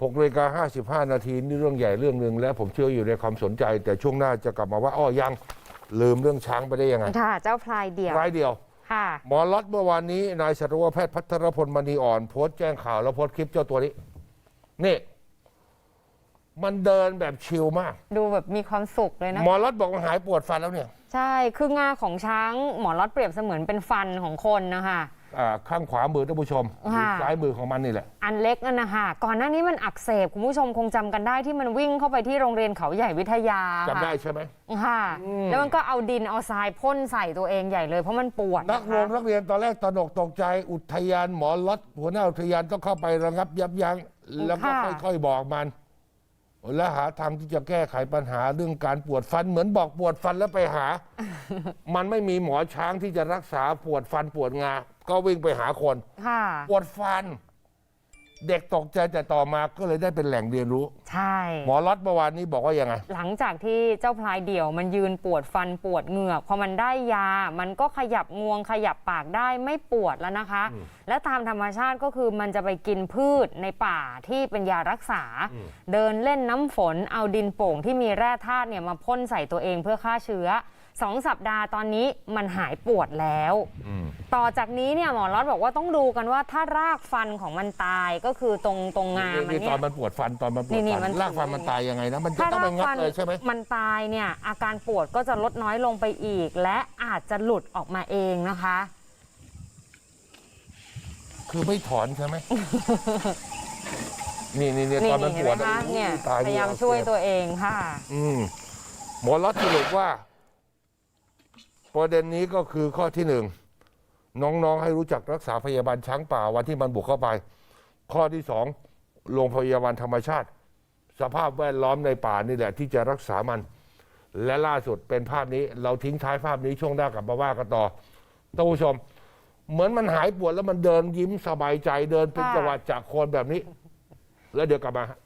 6นาฬิกา55 นาทีนี่เรื่องใหญ่เรื่องหนึ่งและผมเชื่ออยู่ในความสนใจ แต่ช่วงหน้าจะกลับมาว่าอ้อยังลืมเรื่องช้างไปได้ยังไงค่ะ เจ้าพลายเดี่ยวรายเดียวค่ะหมอล็อตเมื่อวานนี้นายสัตวแพทย์พัทรพลมณีอ่อนโพสต์แจ้งข่าวแล้วโพสต์คลิปเจ้าตัวนี้ นี่ มันเดินแบบชิลมาก ดูแบบมีความสุขเลยนะ หมอล็อตบอกว่าหายปวดฟันแล้วเนี่ย ใช่ คืองาของช้างหมอล็อตเปรียบเสมือนเป็นฟันของคนนะคะ อ่าข้างขวามือท่านผู้ชมค่ะ ซ้ายมือของมันนี่แหละ อันเล็กนั่นนะคะก่อนหน้านี้มันอักเสบคุณผู้ชมคงจำกันได้ที่มันวิ่งเข้าไปที่โรงเรียนเขาใหญ่วิทยาจำได้ค่ะใช่ไหม ค่ะ แล้วมันก็เอาดินเอาทรายพ่นใส่ตัวเองใหญ่เลย เพราะมันปวดนักเรียนนักเรียนตอนแรกตระหนกตกใจ อุทยานหมอล็อตหัวหน้าอุทยานต้องเข้าไประงับยับยั้งแล้วก็ค่อยๆบอกมัน และหาทางที่จะแก้ไขปัญหาเรื่องการปวดฟันเหมือนบอกปวดฟันแล้วไปหา มันไม่มีหมอช้างที่จะรักษาปวดฟันปวดงา ก็วิ่งไปหาคนค่ะ ปวดฟัน เด็กตกใจแต่ต่อมาก็เลยได้เป็นแหล่งเรียนรู้ ใช่ หมอล็อตเมื่อวานนี้บอกว่ายังไง หลังจากที่เจ้าพลายเดี่ยวมันยืนปวดฟันปวดเหงือกพอมันได้ยา มันก็ขยับงวงขยับปากได้ไม่ปวดแล้วนะคะ และตามธรรมชาติก็คือมันจะไปกินพืชในป่าที่เป็นยารักษา เดินเล่นน้ำฝนเอาดินโป่งที่มีแร่ธาตุเนี่ยมาพ่นใส่ตัวเองเพื่อฆ่าเชื้อ สองสัปดาห์ตอนนี้มันหายปวดแล้ว ต่อจากนี้เนี่ยหมอล็อตบอกว่าต้องดูกันว่าถ้ารากฟันของมันตายก็คือตรงตรงงามันนี่เนี่ตอยนมันปวดฟันตอนมันปวดนี่ฟัมันนรากฟันมันตายยังไงนะมันจะถ้าต้องไปรากงัดฟันเลยใช่ไหมมันตายเนี่ยอาการปวดก็จะลดน้อยลงไปอีก และอาจจะหลุดออกมาเองนะคะ คือไม่ถอนใช่ไหมนี่นี่นี่นี่ตอนมันเห็ปนวไหมดคะเนี่ยตพยายามช่วยตัวเองค่ะ อืมหมอรัฐสรุปว่า ประเด็นนี้ก็คือข้อที่หนึ่งน้องๆให้รู้จักรักษาพยาบาลช้างป่าวันที่มันบุกเข้าไป ข้อที่สองโรงพยาบาลธรรมชาติ สภาพแวดล้อมในป่านี่แหละที่จะรักษามัน และล่าสุดเป็นภาพนี้เราทิ้งท้ายภาพนี้ช่วงหน้ากลับมาว่ากันต่อท่านผู้ชม เหมือนมันหายปวดแล้วมันเดินยิ้มสบายใจเดินเป็นค่ะจังหวะจากโคนแบบนี้ แล้วเดี๋ยวกลับมาฮะ